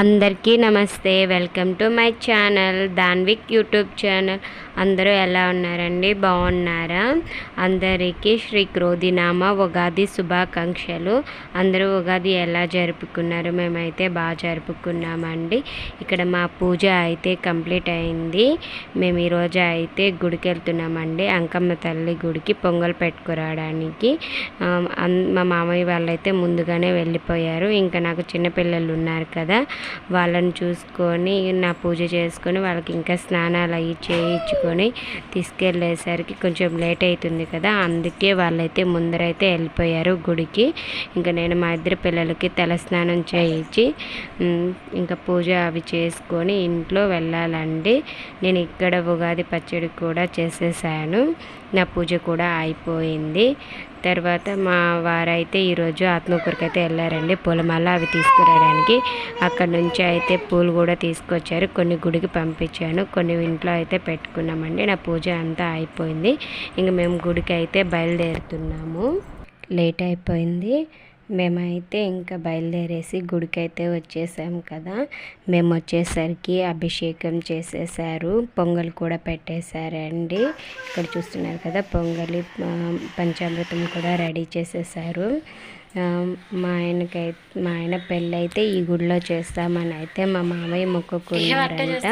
అందరికీ నమస్తే. Welcome to my channel Danvik YouTube channel. అందరూ ఎలా ఉన్నారండి? బాగున్నారా? అందరికీ శ్రీ క్రోధినామ ఉగాది శుభాకాంక్షలు. అందరూ ఉగాది ఎలా జరుపుకున్నారు? మేమైతే బాగా జరుపుకున్నామండి. ఇక్కడ మా పూజ అయితే కంప్లీట్ అయింది. మేము ఈరోజు అయితే గుడికి వెళ్తున్నామండి అంకమ్మ తల్లి గుడికి పొంగల్ పెట్టుకురావడానికి. అన్- మా మామయ్య వాళ్ళైతే ముందుగానే వెళ్ళిపోయారు. ఇంకా నాకు చిన్నపిల్లలు ఉన్నారు కదా. వాళ్ళని చూసుకొని నా పూజ చేసుకొని వాళ్ళకి ఇంకా స్నానాలు అవి తీసుకొని తీసుకెళ్ళేసరికి కొంచెం లేట్ అవుతుంది కదా అందుకే వాళ్ళైతే ముందరైతే వెళ్ళిపోయారు గుడికి. ఇంకా నేను మా ఇద్దరు పిల్లలకి తలస్నానం చేయించి ఇంకా పూజ అవి చేసుకొని ఇంట్లో వెళ్ళాలండి. నేను ఇక్కడ ఉగాది పచ్చడి కూడా చేసేసాను. నా పూజ కూడా అయిపోయింది. తర్వాత మా వారైతే ఈరోజు ఆత్మకూరుకి అయితే వెళ్ళారండి. పూలమాల అవి తీసుకురావడానికి. అక్కడ నుంచి అయితే పూలు కూడా తీసుకొచ్చారు. కొన్ని గుడికి పంపించాను. కొన్ని ఇంట్లో అయితే పెట్టుకున్నామండి. నా పూజ అంతా అయిపోయింది. ఇంక మేము గుడికి అయితే బయలుదేరుతున్నాము. లేట్ అయిపోయింది. మేమైతే ఇంకా బయలుదేరేసి గుడికైతే వచ్చేసాం కదా. మేము వచ్చేసరికి అభిషేకం చేసేసారు. పొంగల్ కూడా పెట్టేశారండి. ఇక్కడ చూస్తున్నారు కదా పొంగలి పంచామృతం కూడా రెడీ చేసేసారు. మా ఆయనకై మా ఆయన పెళ్ళి అయితే ఈ గుడిలో చేస్తామని అయితే మా మామయ్య మొక్కుకున్నారంట.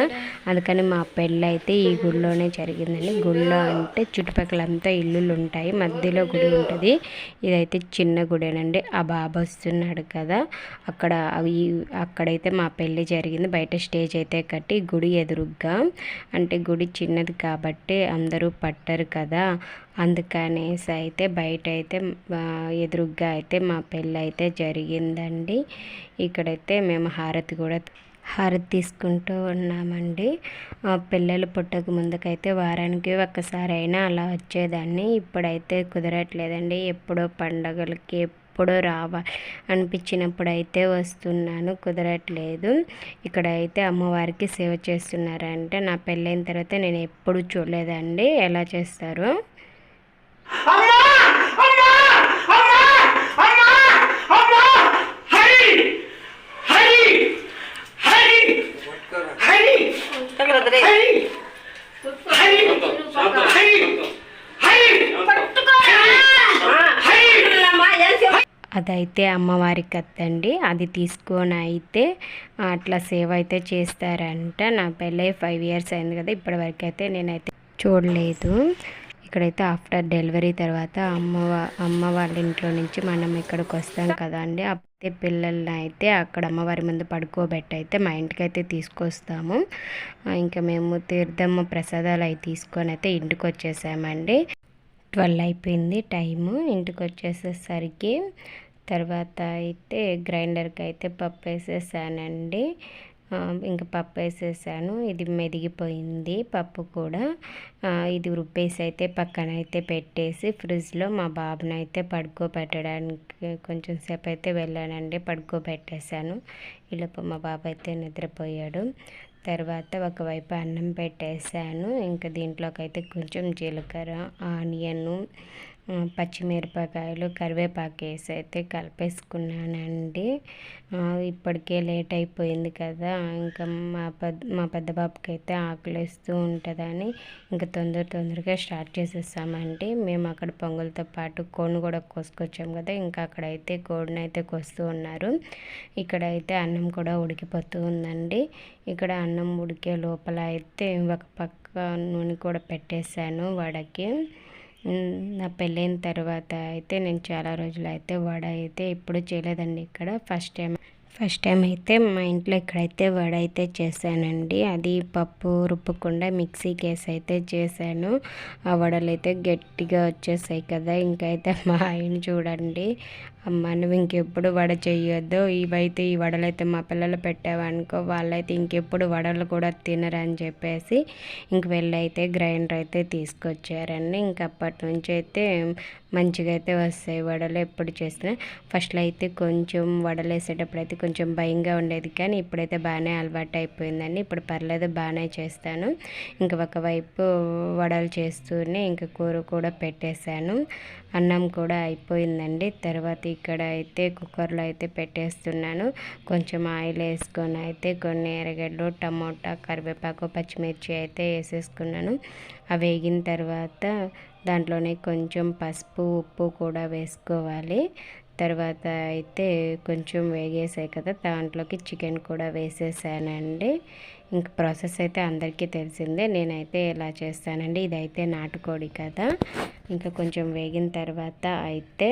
అందుకని మా పెళ్ళి అయితే ఈ గుడిలోనే జరిగిందండి. గుడిలో అంటే చుట్టుపక్కలంతా ఇల్లులు ఉంటాయి మధ్యలో గుడి ఉంటుంది. ఇదైతే చిన్న గుడేనండి. ఆ బాబా వస్తున్నాడు కదా. అక్కడ అక్కడైతే మా పెళ్ళి జరిగింది. బయట స్టేజ్ అయితే కట్టి గుడి ఎదురుగ్గా. అంటే గుడి చిన్నది కాబట్టి అందరూ పట్టరు కదా. అందుకనేసి అయితే బయట అయితే ఎదురుగ్గా అయితే మా పెళ్ళి అయితే జరిగిందండి. ఇక్కడైతే మేము హారతి కూడా హారతి తీసుకుంటూ ఉన్నామండి. ఆ, పిల్లలు పుట్టక ముందుకైతే వారానికి ఒక్కసారైనా అలా వచ్చేదాన్ని. ఇప్పుడైతే కుదరట్లేదండి. ఎప్పుడో పండగలకి ఎప్పుడో రావాలి అనిపించినప్పుడు అయితే వస్తున్నాను. కుదరట్లేదు. ఇక్కడ అయితే అమ్మవారికి సేవ చేస్తున్నారంటే నా పెళ్ళైన తర్వాత నేను ఎప్పుడు చూడలేదండి. ఎలా చేస్తారు అమ్మా అమ్మా అమ్మా అమ్మా అమ్మా హరి హరి హరి హరి అదైతే అమ్మవారికి కత్తండి అది తీసుకొని అయితే అట్లా సేవ అయితే చేస్తారంట. నా పెళ్ళై ఫైవ్ ఇయర్స్ అయింది కదా ఇప్పటివరకు అయితే నేనైతే చూడలేదు. ఇక్కడైతే ఆఫ్టర్ డెలివరీ తర్వాత అమ్మ అమ్మ వాళ్ళ ఇంట్లో నుంచి మనం ఇక్కడికి వస్తాం కదా అండి అయితే పిల్లల్ని అయితే అక్కడ అమ్మవారి ముందు పడుకోబెట్టి అయితే మా ఇంటికి అయితే తీసుకొస్తాము ఇంకా మేము తీర్థమ్మ ప్రసాదాలు అవి తీసుకొని అయితే ఇంటికి వచ్చేసామండి ట్వెల్వ్ అయిపోయింది టైము ఇంటికి వచ్చేసేసరికి తర్వాత అయితే గ్రైండర్కి అయితే పప్పు వేసేసానండి ఇంకా పప్పు వేసేసాను. ఇది మెదిగిపోయింది పప్పు కూడా. ఇది రుబ్బేసి అయితే పక్కన అయితే పెట్టేసి ఫ్రిడ్జ్లో మా బాబుని అయితే పడుకోబెట్టడానికి కొంచెం సేపు అయితే వెళ్ళానండి పడుకోబెట్టేశాను. ఈలోపు మా బాబు అయితే నిద్రపోయాడు. తర్వాత ఒకవైపు అన్నం పెట్టేశాను. ఇంకా దీంట్లోకి అయితే కొంచెం జీలకర్ర ఆనియన్ పచ్చిమిరపకాయలు కరివేపాకు వేసి అయితే కలిపేసుకున్నానండి. ఇప్పటికే లేట్ అయిపోయింది కదా ఇంకా మా పెద్ద మా పెద్ద బాబుకి అయితే ఆకలిస్తూ ఉంటుందని ఇంకా తొందర తొందరగా స్టార్ట్ చేసేసామండి. మేము అక్కడ పొంగల్తో పాటు కోడిని కూడా కోసుకొచ్చాం కదా ఇంకా అక్కడైతే కోడిని అయితే కోస్తూ ఉన్నారు. ఇక్కడ అయితే అన్నం కూడా ఉడికిపోతూ ఉందండి. ఇక్కడ అన్నం ఉడికే లోపల అయితే ఒక పక్క నూనె కూడా పెట్టేశాను వడకి. నా పెళ్ళైన తర్వాత అయితే నేను చాలా రోజులు అయితే వడ అయితే ఎప్పుడు చేయలేదండి ఇక్కడ. ఫస్ట్ టైం ఫస్ట్ టైం అయితే మా ఇంట్లో ఇక్కడైతే వడ అయితే చేశానండి అది పప్పు రుబ్బకుండా మిక్సీ కేస్ అయితే చేశాను. ఆ వడలు అయితే గట్టిగా వచ్చేసాయి కదా ఇంకైతే మా ఆయన చూడండి అమ్మ నువ్వు ఇంకెప్పుడు వడ చేయొద్దు. ఇవైతే ఈ వడలైతే మా పిల్లలు పెట్టావనుకో వాళ్ళైతే ఇంకెప్పుడు వడలు కూడా తినరని చెప్పేసి ఇంక వెళ్ళైతే గ్రైండర్ అయితే తీసుకొచ్చారండి. ఇంక అప్పటి నుంచి అయితే మంచిగా అయితే వస్తాయి వడలు ఎప్పుడు చేసినా. ఫస్ట్లో అయితే కొంచెం వడలు వేసేటప్పుడు అయితే కొంచెం భయంగా ఉండేది కానీ ఇప్పుడైతే బాగానే అలవాటు అయిపోయిందండి ఇప్పుడు పర్లేదు బాగానే చేస్తాను. ఇంక ఒకవైపు వడలు చేస్తూనే ఇంక కూర కూడా పెట్టేశాను. అన్నం కూడా అయిపోయిందండి. తర్వాత ఇక్కడ అయితే కుక్కర్లో అయితే పెట్టేస్తున్నాను. కొంచెం ఆయిల్ వేసుకొని అయితే కొన్ని ఎర్రగడ్డలు టమోటా కరివేపాకు పచ్చిమిర్చి అయితే వేసేసుకున్నాను. అవి వేగిన తర్వాత దాంట్లోనే కొంచెం పసుపు ఉప్పు కూడా వేసుకోవాలి. తర్వాత అయితే కొంచెం వేగేసాయి కదా దాంట్లోకి చికెన్ కూడా వేసేసానండి. ఇంక ప్రాసెస్ అయితే అందరికీ తెలిసిందే నేనైతే ఇలా చేస్తానండి. ఇదైతే నాటుకోడి కదా. ఇంకా కొంచెం వేగిన తర్వాత అయితే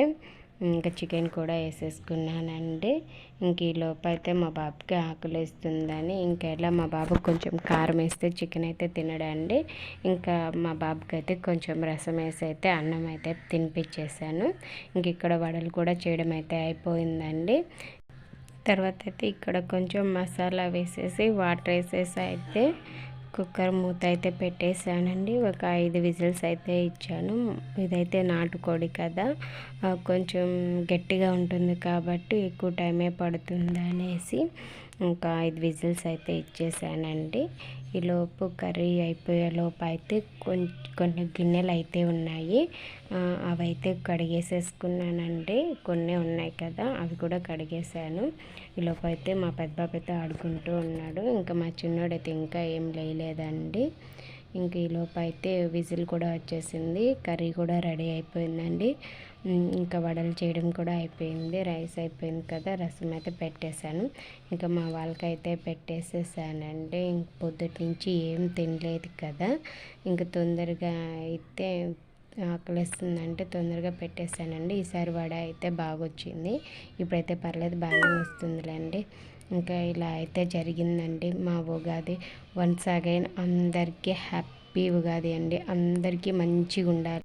ఇంకా చికెన్ కూడా వేసేసుకున్నానండి. ఇంక ఈ లోపైతే అయితే మా బాబుకి ఆకులు వేస్తుందని ఇంకా ఇలా మా బాబుకి కొంచెం కారం వేస్తే చికెన్ అయితే తినడండి. ఇంకా మా బాబుకి అయితే కొంచెం రసం వేసి అయితే అన్నం అయితే తినిపించేసాను ఇంక ఇక్కడ వడలు కూడా చేయడం అయితే అయిపోయిందండి. తర్వాత అయితే ఇక్కడ కొంచెం మసాలా వేసేసి వాటర్ వేసేసి అయితే కుక్కర్ మూత అయితే పెట్టేసానండి ఒక ఐదు విజిల్స్ అయితే ఇచ్చాను. ఇదైతే నాటుకోడి కదా. కొంచెం గట్టిగా ఉంటుంది కాబట్టి ఎక్కువ టైమే పడుతుంది అనేసి ఇంకా ఐదు విజిల్స్ అయితే ఇచ్చేసానండి. ఈలోపు కర్రీ అయిపోయేలోపు అయితే కొన్ని కొన్ని గిన్నెలు అయితే ఉన్నాయి. అవైతే కడిగేసేసుకున్నానండి. కొన్ని ఉన్నాయి కదా అవి కూడా కడిగేసాను ఈలోపు అయితే మా పెద్ద బాబు అయితే ఆడుకుంటూ ఉన్నాడు. ఇంకా మా చిన్నోడైతే ఇంకా ఏం లేదండి ఇంక ఈలోపు అయితే విజిల్ కూడా వచ్చేసింది. కర్రీ కూడా రెడీ అయిపోయిందండి. ఇంకా వడలు చేయడం కూడా అయిపోయింది రైస్ అయిపోయింది కదా రసం అయితే పెట్టేశాను. ఇంకా మా వాళ్ళకైతే పెట్టేసేసానండి. ఇంక పొద్దుటి నుంచి ఏం తినలేదు కదా ఇంకా తొందరగా అయితే ఆకలిస్తుందంటే తొందరగా పెట్టేశానండి ఈసారి వడ అయితే బాగా వచ్చింది ఇప్పుడైతే పర్లేదు బాగానే వస్తుందిలేండి. ఇంకా ఇలా అయితే జరిగిందండి మా ఉగాది. వన్స్ అగైన్ అందరికీ హ్యాపీ ఉగాది అండి. అందరికీ మంచిగా ఉండాలి